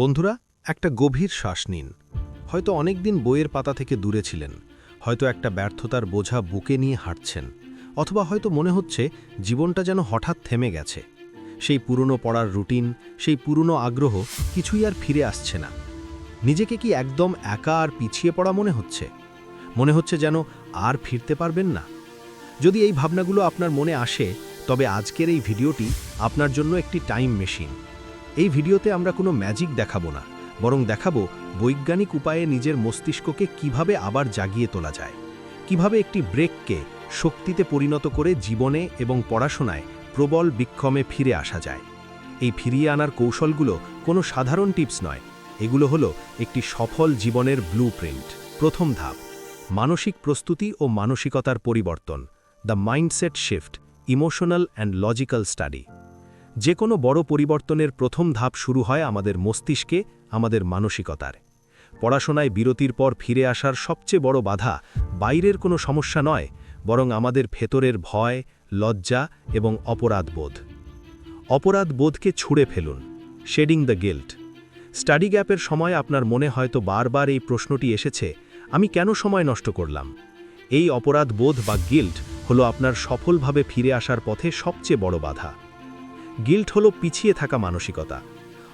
বন্ধুরা, একটা গভীর শ্বাস নিন। হয়তো অনেক দিন বইয়ের পাতা থেকে দূরে ছিলেন, হয়তো একটা ব্যর্থতার বোঝা বুকে নিয়ে হাঁটছেন, অথবা হয়তো মনে হচ্ছে জীবনটা যেন হঠাৎ থেমে গেছে। সেই পুরনো পড়ার রুটিন, সেই পুরনো আগ্রহ কিছুই আর ফিরে আসছে না। নিজেকে কি একদম একা আর পিছিয়ে পড়া মনে হচ্ছে? মনে হচ্ছে যেন আর ফিরতে পারবেন না। যদি এই ভাবনাগুলো আপনার মনে আসে, তবে আজকের এই ভিডিওটি আপনার জন্য একটি টাইম মেশিন। এই ভিডিওতে আমরা কোনো ম্যাজিক দেখাবো না, বরং দেখাবো বৈজ্ঞানিক উপায়ে নিজের মস্তিষ্ককে কীভাবে আবার জাগিয়ে তোলা যায়, কীভাবে একটি ব্রেককে শক্তিতে পরিণত করে জীবনে এবং পড়াশোনায় প্রবল বিক্ষমে ফিরে আসা যায়। এই ফিরিয়ে আনার কৌশলগুলো কোনো সাধারণ টিপস নয়, এগুলো হলো একটি সফল জীবনের ব্লু প্রথম ধাপ, মানসিক প্রস্তুতি ও মানসিকতার পরিবর্তন, the mindset shift, emotional and logical study. যে কোনো বড় পরিবর্তনের প্রথম ধাপ শুরু হয় আমাদের মস্তিষ্কে, আমাদের মানসিকতার। পড়াশোনায় বিরতির পর ফিরে আসার সবচেয়ে বড় বাধা বাইরের কোনো সমস্যা নয়, বরং আমাদের ভেতরের ভয়, লজ্জা এবং অপরাধবোধ। অপরাধ বোধকে ছুঁড়ে ফেলুন, শেডিং দ্য গিল্ট। স্টাডি গ্যাপের সময় আপনার মনে হয়তো বারবার এই প্রশ্নটি এসেছে, আমি কেন সময় নষ্ট করলাম? এই অপরাধ বোধ বা গিল্ট হলো আপনার সফলভাবে ফিরে আসার পথে সবচেয়ে বড় বাধা। গিল্ট হলো পিছিয়ে থাকা মানসিকতা।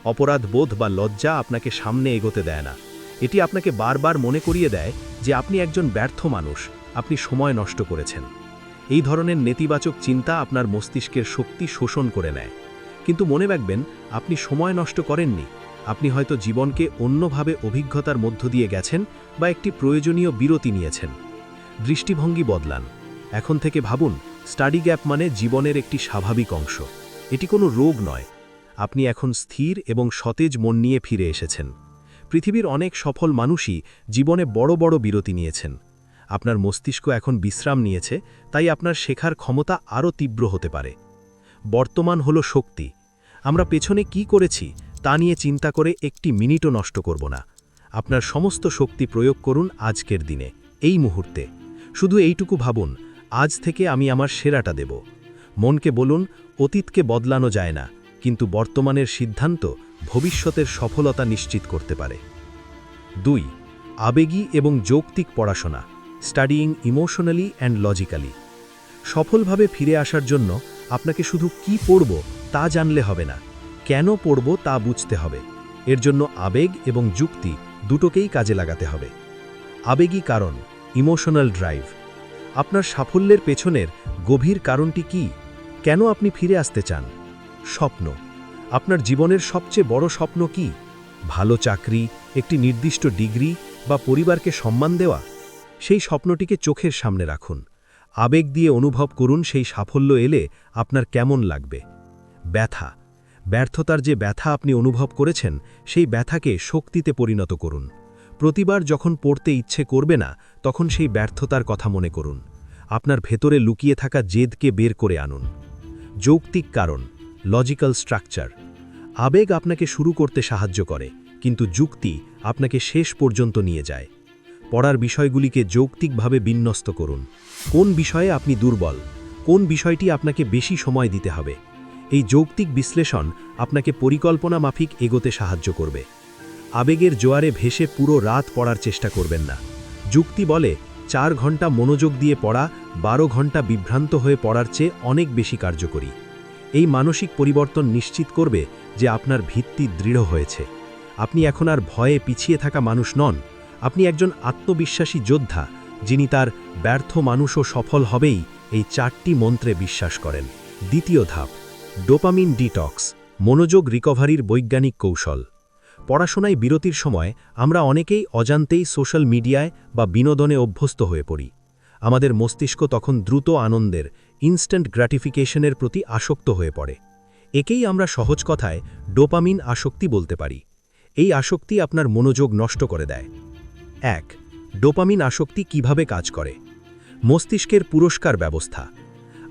অপরাধ, বোধ বা লজ্জা আপনাকে সামনে এগোতে দেয় না। এটি আপনাকে বারবার মনে করিয়ে দেয় যে আপনি একজন ব্যর্থ মানুষ, আপনি সময় নষ্ট করেছেন। এই ধরনের নেতিবাচক চিন্তা আপনার মস্তিষ্কের শক্তি শোষণ করে নেয়। কিন্তু মনে রাখবেন, আপনি সময় নষ্ট করেননি। আপনি হয়তো জীবনকে অন্যভাবে অভিজ্ঞতার মধ্য দিয়ে গেছেন বা একটি প্রয়োজনীয় বিরতি নিয়েছেন। দৃষ্টিভঙ্গি বদলান। এখন থেকে ভাবুন, স্টাডি গ্যাপ মানে জীবনের একটি স্বাভাবিক অংশ। এটি কোনো রোগ নয়। আপনি এখন স্থির এবং সতেজ মন নিয়ে ফিরে এসেছেন। পৃথিবীর অনেক সফল মানুষই জীবনে বড় বড় বিরতি নিয়েছেন। আপনার মস্তিষ্ক এখন বিশ্রাম নিয়েছে, তাই আপনার শেখার ক্ষমতা আরও তীব্র হতে পারে। বর্তমান হলো শক্তি। আমরা পেছনে কি করেছি, তা নিয়ে চিন্তা করে একটি মিনিটও নষ্ট করব না। আপনার সমস্ত শক্তি প্রয়োগ করুন আজকের দিনে। এই মুহূর্তে। শুধু এইটুকু ভাবুন, আজ থেকে আমি আমার সেরাটা দেব। মনকে বলুন, অতীতকে বদলানো যায় না, কিন্তু বর্তমানের সিদ্ধান্ত ভবিষ্যতের সফলতা নিশ্চিত করতে পারে। দুই, আবেগী এবং যৌক্তিক পড়াশোনা স্টাডিং ইমোশনালি অ্যান্ড লজিক্যালি সফলভাবে ফিরে আসার জন্য আপনাকে শুধু কি পড়ব তা জানলে হবে না, কেন পড়ব তা বুঝতে হবে। এর জন্য আবেগ এবং যুক্তি দুটোকেই কাজে লাগাতে হবে। আবেগী কারণ ইমোশনাল ড্রাইভ আপনার সাফল্যের পেছনের গভীর কারণটি কি? কেন আপনি ফিরে আসতে চান? স্বপ্ন। আপনার জীবনের সবচেয়ে বড় স্বপ্ন কি? ভালো চাকরি, একটি নির্দিষ্ট ডিগ্রি বা পরিবারকে সম্মান দেওয়া? সেই স্বপ্নটিকে চোখের সামনে রাখুন। আবেগ দিয়ে অনুভব করুন সেই সাফল্য এলে আপনার কেমন লাগবে। ব্যথা। ব্যর্থতার যে ব্যথা আপনি অনুভব করেছেন, সেই ব্যথাকে শক্তিতে পরিণত করুন। প্রতিবার যখন পড়তে ইচ্ছে করবে না, তখন সেই ব্যর্থতার কথা মনে করুন। আপনার ভেতরে লুকিয়ে থাকা জেদকে বের করে আনুন। যৌক্তিক কারণ লজিক্যাল স্ট্রাকচার আবেগ আপনাকে শুরু করতে সাহায্য করে, কিন্তু যুক্তি আপনাকে শেষ পর্যন্ত নিয়ে যায়। পড়ার বিষয়গুলিকে যৌক্তিকভাবে বিন্যস্ত করুন। কোন বিষয়ে আপনি দুর্বল, কোন বিষয়টি আপনাকে বেশি সময় দিতে হবে? এই যৌক্তিক বিশ্লেষণ আপনাকে পরিকল্পনা মাফিক এগোতে সাহায্য করবে। আবেগের জোয়ারে ভেসে পুরো রাত পড়ার চেষ্টা করবেন না। যুক্তি বলে চার ঘণ্টা মনোযোগ দিয়ে পড়া, বারো ঘণ্টা বিভ্রান্ত হয়ে পড়ার চেয়ে অনেক বেশি কার্যকরী। এই মানসিক পরিবর্তন নিশ্চিত করবে যে আপনার ভিত্তি দৃঢ় হয়েছে। আপনি এখন আর ভয়ে পিছিয়ে থাকা মানুষ নন। আপনি একজন আত্মবিশ্বাসী যোদ্ধা, যিনি তার ব্যর্থ মানুষও সফল হবেই এই চারটি মন্ত্রে বিশ্বাস করেন। দ্বিতীয় ধাপ, ডোপামিন ডিটক্স, মনোযোগ রিকভারির বৈজ্ঞানিক কৌশল। পড়াশোনায় বিরতির সময় আমরা অনেকেই অজান্তেই সোশ্যাল মিডিয়ায় বা বিনোদনে অভ্যস্ত হয়ে পড়ি। আমাদের মস্তিষ্ক তখন দ্রুত আনন্দের ইনস্ট্যান্ট গ্র্যাটিফিকেশনের প্রতি আসক্ত হয়ে পড়ে। একেই আমরা সহজ কথায় ডোপামিন আসক্তি বলতে পারি। এই আসক্তি আপনার মনোযোগ নষ্ট করে দেয়। এক, ডোপামিন আসক্তি কীভাবে কাজ করে? মস্তিষ্কের পুরস্কার ব্যবস্থা।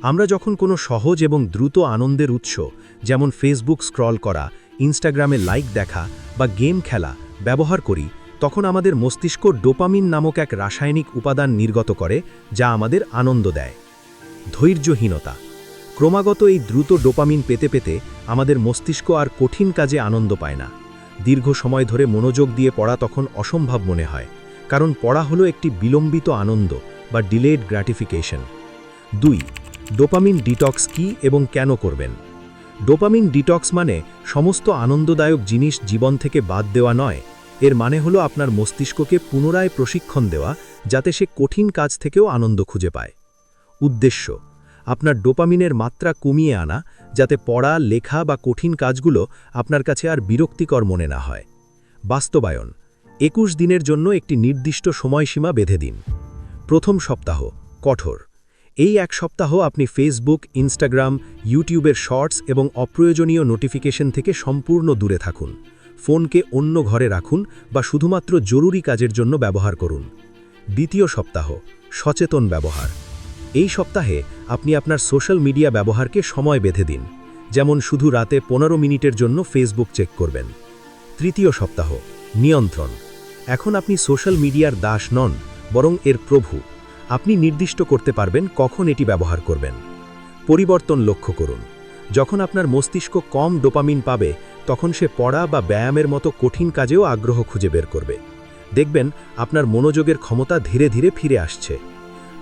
আমরা যখন কোনো সহজ এবং দ্রুত আনন্দের উৎস, যেমন ফেসবুক স্ক্রল করা ইনস্টাগ্রামে লাইক দেখা বা গেম খেলা ব্যবহার করি, তখন আমাদের মস্তিষ্ক ডোপামিন নামক এক রাসায়নিক উপাদান নির্গত করে, যা আমাদের আনন্দ দেয়। ধৈর্যহীনতা। ক্রমাগত এই দ্রুত ডোপামিন পেতে পেতে আমাদের মস্তিষ্ক আর কঠিন কাজে আনন্দ পায় না। দীর্ঘ সময় ধরে মনোযোগ দিয়ে পড়া তখন অসম্ভব মনে হয়, কারণ পড়া হলো একটি বিলম্বিত আনন্দ বা ডিলেড গ্র্যাটিফিকেশন। দুই, ডোপামিন ডিটক্স কি এবং কেন করবেন? ডোপামিন ডিটক্স মানে সমস্ত আনন্দদায়ক জিনিস জীবন থেকে বাদ দেওয়া নয়। এর মানে হলো আপনার মস্তিষ্ককে পুনরায় প্রশিক্ষণ দেওয়া, যাতে সে কঠিন কাজ থেকেও আনন্দ খুঁজে পায়। উদ্দেশ্য, আপনার ডোপামিনের মাত্রা কমিয়ে আনা, যাতে পড়া, লেখা বা কঠিন কাজগুলো আপনার কাছে আর বিরক্তিকর মনে না হয়। বাস্তবায়ন, একুশ দিনের জন্য একটি নির্দিষ্ট সময়সীমা বেঁধে দিন। প্রথম সপ্তাহ, কঠোর। এই এক সপ্তাহ আপনি ফেসবুক ইনস্টাগ্রাম ইউটিউবের শর্টস এবং অপ্রয়োজনীয় নোটিফিকেশন থেকে সম্পূর্ণ দূরে থাকুন। ফোনকে অন্য ঘরে রাখুন বা শুধুমাত্র জরুরি কাজের জন্য ব্যবহার করুন। দ্বিতীয় সপ্তাহ, সচেতন ব্যবহার। এই সপ্তাহে আপনি আপনার সোশ্যাল মিডিয়া ব্যবহারকে সময় বেঁধে দিন। যেমন শুধু রাতে পনেরো মিনিটের জন্য ফেসবুক চেক করবেন। তৃতীয় সপ্তাহ, নিয়ন্ত্রণ। এখন আপনি সোশ্যাল মিডিয়ার দাস নন, বরং এর প্রভু। আপনি নির্দিষ্ট করতে পারবেন কখন এটি ব্যবহার করবেন। পরিবর্তন লক্ষ্য করুন। যখন আপনার মস্তিষ্ক কম ডোপামিন পাবে, তখন সে পড়া বা ব্যায়ামের মতো কঠিন কাজেও আগ্রহ খুঁজে বের করবে। দেখবেন, আপনার মনোযোগের ক্ষমতা ধীরে ধীরে ফিরে আসছে।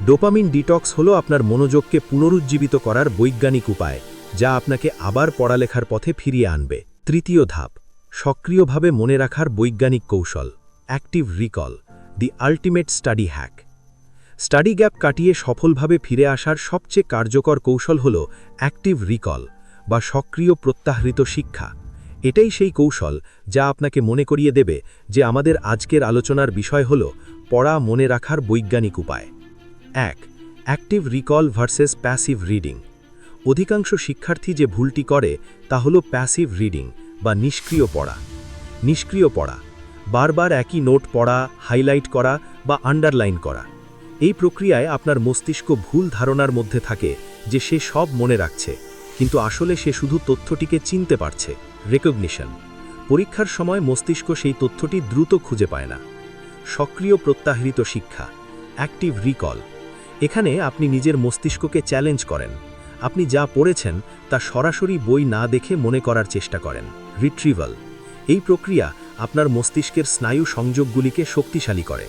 ডোপামিন ডিটক্স হলো আপনার মনোযোগকে পুনরুজ্জীবিত করার বৈজ্ঞানিক উপায়, যা আপনাকে আবার পড়ালেখার পথে ফিরিয়ে আনবে। তৃতীয় ধাপ, সক্রিয়ভাবে মনে রাখার বৈজ্ঞানিক কৌশল, active recall, the ultimate study hack. Study gap কাটিয়ে সফলভাবে ফিরে আসার সবচেয়ে কার্যকর কৌশল হল অ্যাক্টিভ রিকল বা সক্রিয় প্রত্যাহৃত শিক্ষা। এটাই সেই কৌশল যা আপনাকে মনে করিয়ে দেবে যে আমাদের আজকের আলোচনার বিষয় হল পড়া মনে রাখার বৈজ্ঞানিক উপায়। এক, active recall versus passive reading. অধিকাংশ শিক্ষার্থী যে ভুলটি করে তা হল প্যাসিভ রিডিং বা নিষ্ক্রিয় পড়া। নিষ্ক্রিয় পড়া, বারবার একই নোট পড়া, হাইলাইট করা বা আন্ডারলাইন করা। এই প্রক্রিয়ায় আপনার মস্তিষ্ক ভুল ধারণার মধ্যে থাকে, যে সে সব মনে রাখছে। কিন্তু আসলে সে শুধু তথ্যটিকে চিনতে পারছে রেকগনিশন পরীক্ষার সময় মস্তিষ্ক সেই তথ্যটি দ্রুত খুঁজে পায় না। সক্রিয় প্রত্যাহৃত শিক্ষা অ্যাক্টিভ রিকল এখানে আপনি নিজের মস্তিষ্ককে চ্যালেঞ্জ করেন। আপনি যা পড়েছেন, তা সরাসরি বই না দেখে মনে করার চেষ্টা করেন। রিট্রিভাল এই প্রক্রিয়া আপনার মস্তিষ্কের স্নায়ু সংযোগগুলিকে শক্তিশালী করে।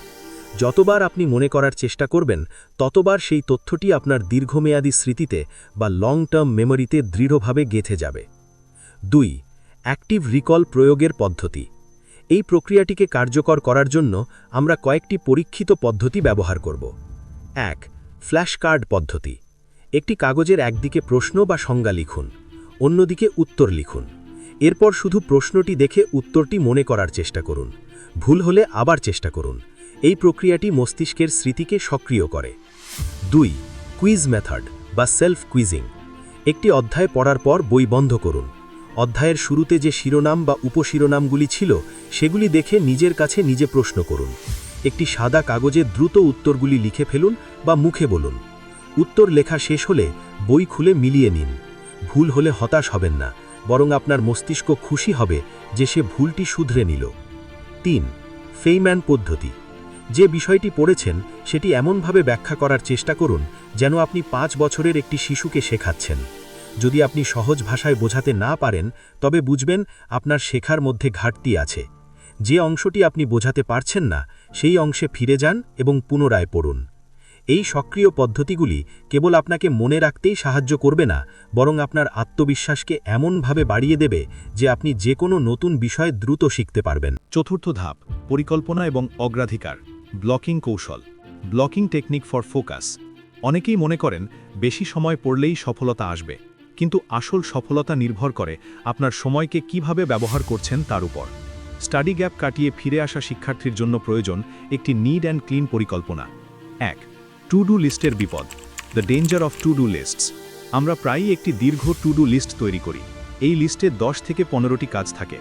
যতবার আপনি মনে করার চেষ্টা করবেন, ততবার সেই তথ্যটি আপনার দীর্ঘমেয়াদী স্মৃতিতে বা লং টার্ম মেমোরিতে দৃঢ়ভাবে গেঁথে যাবে। দুই অ্যাক্টিভ রিকল প্রয়োগের পদ্ধতি। এই প্রক্রিয়াটিকে কার্যকর করার জন্য আমরা কয়েকটি পরীক্ষিত পদ্ধতি ব্যবহার করব। এক ফ্ল্যাশ কার্ড পদ্ধতি। একটি কাগজের একদিকে প্রশ্ন বা সংজ্ঞা লিখুন, অন্যদিকে উত্তর লিখুন। এরপর শুধু প্রশ্নটি দেখে উত্তরটি মনে করার চেষ্টা করুন। ভুল হলে আবার চেষ্টা করুন। এই প্রক্রিয়াটি মস্তিষ্কের স্মৃতিকে সক্রিয় করে। দুই, কুইজ মেথড বা সেলফ কুইজিং একটি অধ্যায় পড়ার পর বই বন্ধ করুন। অধ্যায়ের শুরুতে যে শিরোনাম বা উপশিরোনামগুলি ছিল, সেগুলি দেখে নিজের কাছে নিজে প্রশ্ন করুন। একটি সাদা কাগজে দ্রুত উত্তরগুলি লিখে ফেলুন বা মুখে বলুন। উত্তর লেখা শেষ হলে বই খুলে মিলিয়ে নিন। ভুল হলে হতাশ হবেন না, বরং আপনার মস্তিষ্ক খুশি হবে যে সে ভুলটি শুধরে নিল। তিন, ফেইম্যান পদ্ধতি। যে বিষয়টি পড়েছেন, সেটি এমনভাবে ব্যাখ্যা করার চেষ্টা করুন, যেন আপনি পাঁচ বছরের একটি শিশুকে শেখাচ্ছেন। যদি আপনি সহজ ভাষায় বোঝাতে না পারেন, তবে বুঝবেন আপনার শেখার মধ্যে ঘাটতি আছে। যে অংশটি আপনি বোঝাতে পারছেন না, সেই অংশে ফিরে যান এবং পুনরায় পড়ুন। এই সক্রিয় পদ্ধতিগুলি কেবল আপনাকে মনে রাখতেই সাহায্য করবে না, বরং আপনার আত্মবিশ্বাসকে এমনভাবে বাড়িয়ে দেবে যে আপনি যে কোনো নতুন বিষয় দ্রুত শিখতে পারবেন। চতুর্থ ধাপ, পরিকল্পনা এবং অগ্রাধিকার। ব্লকিং কৌশল, ব্লকিং টেকনিক ফর ফোকাস অনেকেই মনে করেন, বেশি সময় পড়লেই সফলতা আসবে, কিন্তু আসল সফলতা নির্ভর করে আপনার সময়কে কীভাবে ব্যবহার করছেন তার উপর। স্টাডি গ্যাপ কাটিয়ে ফিরে আসা শিক্ষার্থীর জন্য প্রয়োজন একটি নিড অ্যান্ড ক্লিন পরিকল্পনা। এক টু ডু লিস্টের বিপদ, the danger of to do lists. আমরা প্রায়ই একটি দীর্ঘ টু ডু লিস্ট তৈরি করি। এই লিস্টে দশ থেকে পনেরোটি কাজ থাকে।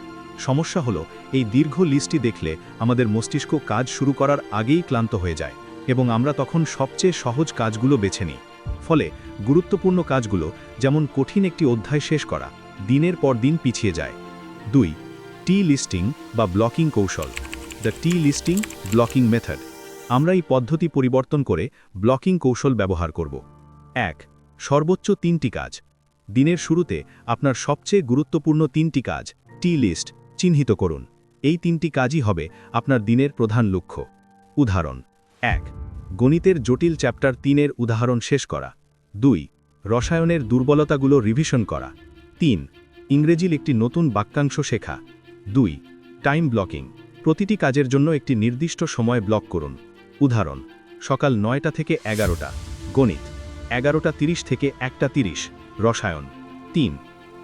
সমস্যা হলো, এই দীর্ঘ লিস্টটি দেখলে আমাদের মস্তিষ্ক কাজ শুরু করার আগেই ক্লান্ত হয়ে যায় এবং আমরা তখন সবচেয়ে সহজ কাজগুলো বেছে নিই। ফলে গুরুত্বপূর্ণ কাজগুলো যেমন কঠিন একটি অধ্যায় শেষ করা, দিনের পর দিন পিছিয়ে যায়। দুই টি লিস্টিং বা ব্লকিং কৌশল। The T listing blocking method. আমরা এই পদ্ধতি পরিবর্তন করে ব্লকিং কৌশল ব্যবহার করব। এক, সর্বোচ্চ তিনটি কাজ। দিনের শুরুতে আপনার সবচেয়ে গুরুত্বপূর্ণ তিনটি কাজ টি লিস্ট চিহ্নিত করুন। এই তিনটি কাজই হবে আপনার দিনের প্রধান লক্ষ্য। উদাহরণ, এক, গণিতের জটিল চ্যাপ্টার তিনের উদাহরণ শেষ করা। দুই, রসায়নের দুর্বলতাগুলো রিভিশন করা। তিন, ইংরেজির একটি নতুন বাক্যাংশ শেখা। দুই টাইম ব্লকিং প্রতিটি কাজের জন্য একটি নির্দিষ্ট সময় ব্লক করুন। উদাহরণ, সকাল নয়টা থেকে এগারোটা। গণিত, এগারোটা তিরিশ থেকে একটা তিরিশ। রসায়ন, তিন,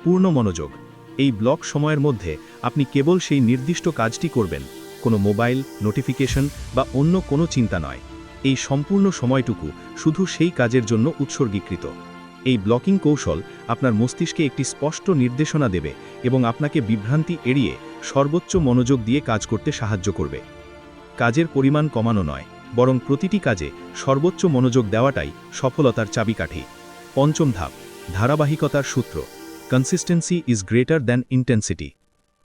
পূর্ণ মনোযোগ। এই ব্লক সময়ের মধ্যে আপনি কেবল সেই নির্দিষ্ট কাজটি করবেন, কোনো মোবাইল, নোটিফিকেশন বা অন্য কোনো চিন্তা নয়। এই সম্পূর্ণ সময়টুকু শুধু সেই কাজের জন্য উৎসর্গীকৃত। এই ব্লকিং কৌশল আপনার মস্তিষ্কে একটি স্পষ্ট নির্দেশনা দেবে এবং আপনাকে বিভ্রান্তি এড়িয়ে সর্বোচ্চ মনোযোগ দিয়ে কাজ করতে সাহায্য করবে। কাজের পরিমাণ কমানো নয়, বরং প্রতিটি কাজে সর্বোচ্চ মনোযোগ দেওয়াটাই সফলতার চাবিকাঠি। পঞ্চম ধাপ, ধারাবাহিকতার সূত্র consistency is greater than intensity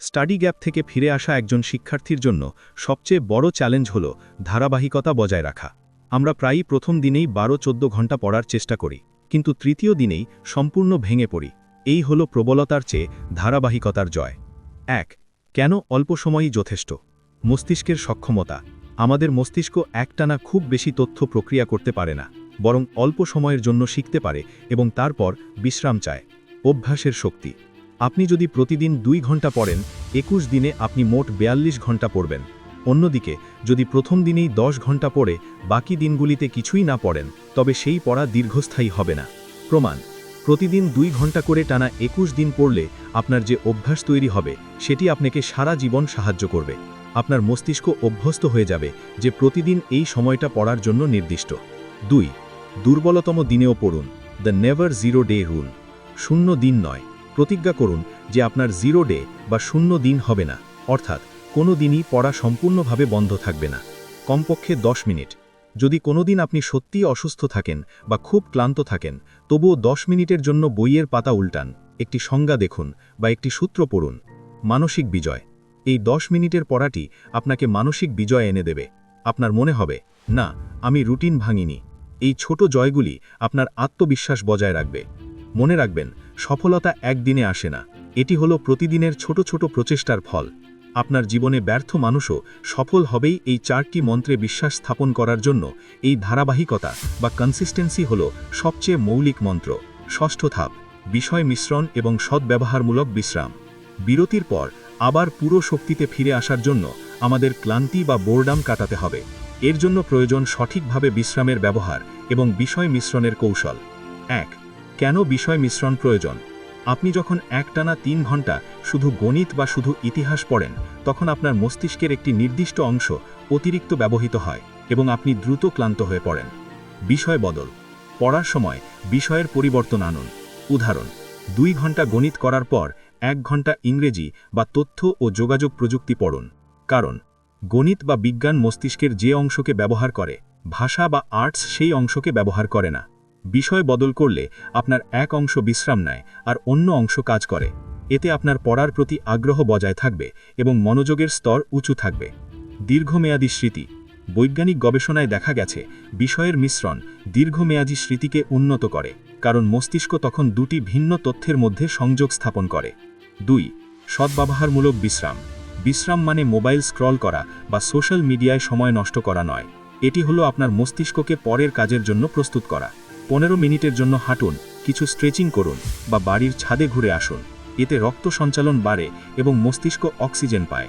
study gap থেকে ফিরে আসা একজন শিক্ষার্থীর জন্য সবচেয়ে বড় চ্যালেঞ্জ হল ধারাবাহিকতা বজায় রাখা। আমরা প্রায়ই প্রথম দিনেই বারো চোদ্দ ঘণ্টা পড়ার চেষ্টা করি, কিন্তু তৃতীয় দিনেই সম্পূর্ণ ভেঙে পড়ি। এই হল প্রবলতার চেয়ে ধারাবাহিকতার জয়। এক, কেন অল্প সময়ই যথেষ্ট? মস্তিষ্কের সক্ষমতা। আমাদের মস্তিষ্ক একটানা খুব বেশি তথ্য প্রক্রিয়া করতে পারে না, বরং অল্প সময়ের জন্য শিখতে পারে এবং তারপর বিশ্রাম চায়। অভ্যাসের শক্তি। আপনি যদি প্রতিদিন দুই ঘণ্টা পড়েন, একুশ দিনে আপনি মোট বেয়াল্লিশ ঘণ্টা পড়বেন। অন্যদিকে, যদি প্রথম দিনেই দশ ঘণ্টা পড়ে, বাকি দিনগুলিতে কিছুই না পড়েন, তবে সেই পড়া দীর্ঘস্থায়ী হবে না। প্রমাণ, প্রতিদিন দুই ঘণ্টা করে টানা একুশ দিন পড়লে আপনার যে অভ্যাস তৈরি হবে, সেটি আপনাকে সারা জীবন সাহায্য করবে। আপনার মস্তিষ্ক অভ্যস্ত হয়ে যাবে যে প্রতিদিন এই সময়টা পড়ার জন্য নির্দিষ্ট। দুই, দুর্বলতম দিনেও পড়ুন, the never zero day rule. শূন্য দিন নয়। প্রতিজ্ঞা করুন যে আপনার জিরো ডে বা শূন্য দিন হবে না, অর্থাৎ কোনো দিনই পড়া সম্পূর্ণভাবে বন্ধ থাকবে না। কমপক্ষে দশ মিনিট। যদি কোনোদিন আপনি সত্যিই অসুস্থ থাকেন বা খুব ক্লান্ত থাকেন, তবুও দশ মিনিটের জন্য বইয়ের পাতা উল্টান, একটি সংজ্ঞা দেখুন বা একটি সূত্র পড়ুন। মানসিক বিজয়। এই দশ মিনিটের পড়াটি আপনাকে মানসিক বিজয় এনে দেবে। আপনার মনে হবে, না, আমি রুটিন ভাঙিনি। এই ছোট জয়গুলি আপনার আত্মবিশ্বাস বজায় রাখবে। মনে রাখবেন সফলতা একদিনে আসে না। এটি হলো প্রতিদিনের ছোট ছোট প্রচেষ্টার ফল। আপনার জীবনে ব্যর্থ মানুষও সফল হবেই এই চারটি মন্ত্রে বিশ্বাস স্থাপন করার জন্য এই ধারাবাহিকতা বা কনসিস্টেন্সি হল সবচেয়ে মৌলিক মন্ত্র। ষষ্ঠ ধাপ, বিষয় মিশ্রণ এবং সদ্ব্যবহারমূলক বিশ্রাম। বিরতির পর আবার পুরো শক্তিতে ফিরে আসার জন্য আমাদের ক্লান্তি বা বোর্ডাম কাটাতে হবে। এর জন্য প্রয়োজন সঠিকভাবে বিশ্রামের ব্যবহার এবং বিষয় মিশ্রণের কৌশল। এক কেন বিষয় মিশ্রণ প্রয়োজন? আপনি যখন একটানা তিন ঘণ্টা শুধু গণিত বা শুধু ইতিহাস পড়েন, তখন আপনার মস্তিষ্কের একটি নির্দিষ্ট অংশ অতিরিক্ত ব্যবহৃত হয় এবং আপনি দ্রুত ক্লান্ত হয়ে পড়েন। বিষয় বদল। পড়ার সময় বিষয়ের পরিবর্তন আনুন। উদাহরণ, দুই ঘণ্টা গণিত করার পর এক ঘণ্টা ইংরেজি বা তথ্য ও যোগাযোগ প্রযুক্তি পড়ুন। কারণ, গণিত বা বিজ্ঞান মস্তিষ্কের যে অংশকে ব্যবহার করে, ভাষা বা আর্টস সেই অংশকে ব্যবহার করে না। বিষয় বদল করলে আপনার এক অংশ বিশ্রাম নেয় আর অন্য অংশ কাজ করে। এতে আপনার পড়ার প্রতি আগ্রহ বজায় থাকবে এবং মনোযোগের স্তর উঁচু থাকবে। দীর্ঘমেয়াদী স্মৃতি। বৈজ্ঞানিক গবেষণায় দেখা গেছে, বিষয়ের মিশ্রণ দীর্ঘমেয়াদী স্মৃতিকে উন্নত করে, কারণ মস্তিষ্ক তখন দুটি ভিন্ন তথ্যের মধ্যে সংযোগ স্থাপন করে। দুই, সদ্ব্যবহারমূলক বিশ্রাম। বিশ্রাম মানে মোবাইল স্ক্রল করা বা সোশ্যাল মিডিয়ায় সময় নষ্ট করা নয়। এটি হলো আপনার মস্তিষ্ককে পরের কাজের জন্য প্রস্তুত করা। পনেরো মিনিটের জন্য হাঁটুন, কিছু স্ট্রেচিং করুন বা বাড়ির ছাদে ঘুরে আসুন। এতে রক্ত সঞ্চালন বাড়ে এবং মস্তিষ্ক অক্সিজেন পায়।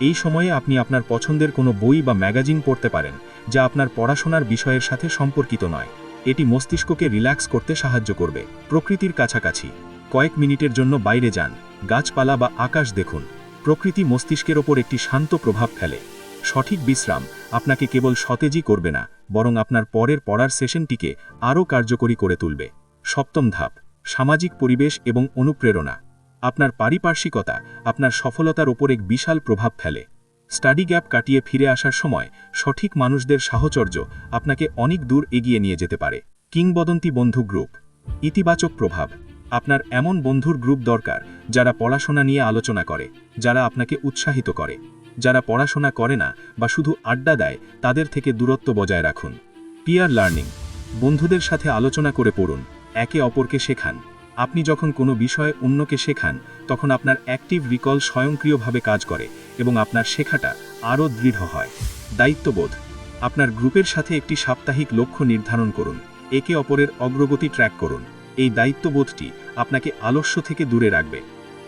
এই সময়ে আপনি আপনার পছন্দের কোনো বই বা ম্যাগাজিন পড়তে পারেন, যা আপনার পড়াশোনার বিষয়ের সাথে সম্পর্কিত নয়। এটি মস্তিষ্ককে রিল্যাক্স করতে সাহায্য করবে। প্রকৃতির কাছাকাছি। কয়েক মিনিটের জন্য বাইরে যান। গাছপালা বা আকাশ দেখুন। প্রকৃতি মস্তিষ্কের ওপর একটি শান্ত প্রভাব ফেলে। সঠিক বিশ্রাম আপনাকে কেবল সতেজই করবে না, বরং আপনার পরের পড়ার সেশনটিকে আরও কার্যকরী করে তুলবে। সপ্তম ধাপ, সামাজিক পরিবেশ এবং অনুপ্রেরণা। আপনার পারিপার্শ্বিকতা আপনার সফলতার ওপর এক বিশাল প্রভাব ফেলে। স্টাডি গ্যাপ কাটিয়ে ফিরে আসার সময় সঠিক মানুষদের সাহচর্য আপনাকে অনেক দূর এগিয়ে নিয়ে যেতে পারে। কিংবদন্তি বন্ধু গ্রুপ। ইতিবাচক প্রভাব। আপনার এমন বন্ধুর গ্রুপ দরকার যারা পড়াশোনা নিয়ে আলোচনা করে, যারা আপনাকে উৎসাহিত করে। যারা পড়াশোনা করে না বা শুধু আড্ডা দেয়, তাদের থেকে দূরত্ব বজায় রাখুন। পিয়ার লার্নিং বন্ধুদের সাথে আলোচনা করে পড়ুন, একে অপরকে শেখান। আপনি যখন কোনো বিষয়ে অন্যকে শেখান, তখন আপনার অ্যাক্টিভ রিকল স্বয়ংক্রিয়ভাবে কাজ করে এবং আপনার শেখাটা আরও দৃঢ় হয়। দায়িত্ববোধ, আপনার গ্রুপের সাথে একটি সাপ্তাহিক লক্ষ্য নির্ধারণ করুন, একে অপরের অগ্রগতি ট্র্যাক করুন। এই দায়িত্ববোধটি আপনাকে আলস্য থেকে দূরে রাখবে।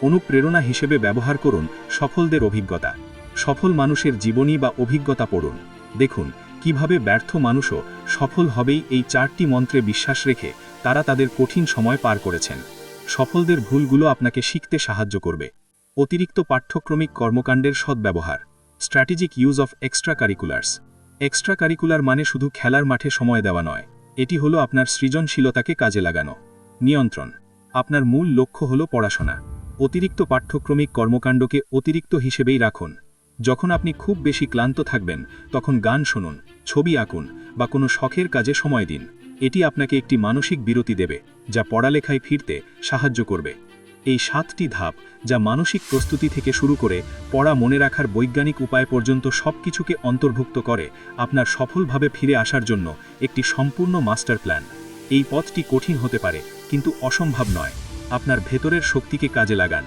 অনুপ্রেরণা হিসেবে ব্যবহার করুন সফলদের অভিজ্ঞতা। সফল মানুষের জীবনী বা অভিজ্ঞতা পড়ুন। দেখুন, কীভাবে ব্যর্থ মানুষও সফল হবেই এই চারটি মন্ত্রে বিশ্বাস রেখে তারা তাদের কঠিন সময় পার করেছেন। সফলদের ভুলগুলো আপনাকে শিখতে সাহায্য করবে। অতিরিক্ত পাঠ্যক্রমিক কর্মকাণ্ডের সদ্ব্যবহার। Strategic use of extra curriculars extra curricular মানে শুধু খেলার মাঠে সময় দেওয়া নয়। এটি হলো আপনার সৃজনশীলতাকে কাজে লাগানো। নিয়ন্ত্রণ। আপনার মূল লক্ষ্য হলো পড়াশোনা। অতিরিক্ত পাঠ্যক্রমিক কর্মকাণ্ডকে অতিরিক্ত হিসেবেই রাখুন। যখন আপনি খুব বেশি ক্লান্ত থাকবেন, তখন গান শুনুন, ছবি আঁকুন, বা কোনো শখের কাজে সময় দিন। এটি আপনাকে একটি মানসিক বিরতি দেবে, যা পড়ালেখায় ফিরতে সাহায্য করবে। এই সাতটি ধাপ, যা মানসিক প্রস্তুতি থেকে শুরু করে পড়া মনে রাখার বৈজ্ঞানিক উপায় পর্যন্ত সবকিছুকে অন্তর্ভুক্ত করে, আপনার সফলভাবে ফিরে আসার জন্য একটি সম্পূর্ণ মাস্টার প্ল্যান। এই পথটি কঠিন হতে পারে, কিন্তু অসম্ভব নয়। আপনার ভেতরের শক্তিকে কাজে লাগান।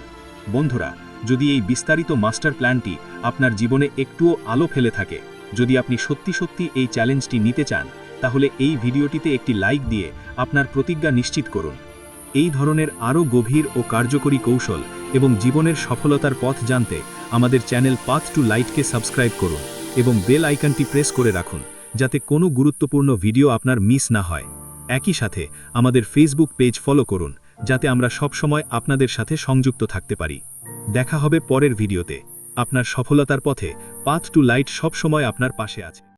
বন্ধুরা যদি এই বিস্তারিত মাস্টার প্ল্যানটি আপনার জীবনে একটুও আলো ফেলে থাকে, যদি আপনি সত্যি সত্যি এই চ্যালেঞ্জটি নিতে চান, তাহলে এই ভিডিওটিতে একটি লাইক দিয়ে আপনার প্রতিজ্ঞা নিশ্চিত করুন। এই ধরনের আরও গভীর ও কার্যকরী কৌশল এবং জীবনের সফলতার পথ জানতে আমাদের চ্যানেল পাথ টু লাইটকে সাবস্ক্রাইব করুন এবং বেল আইকনটি প্রেস করে রাখুন, যাতে কোনো গুরুত্বপূর্ণ ভিডিও আপনার মিস না হয়। একই সাথে আমাদের ফেসবুক পেজ ফলো করুন, যাতে আমরা সবসময় আপনাদের সাথে সংযুক্ত থাকতে পারি। দেখা হবে পরের ভিডিওতে। আপনার সফলতার পথে পাথ টু লাইট সবসময় আপনার পাশে আছে।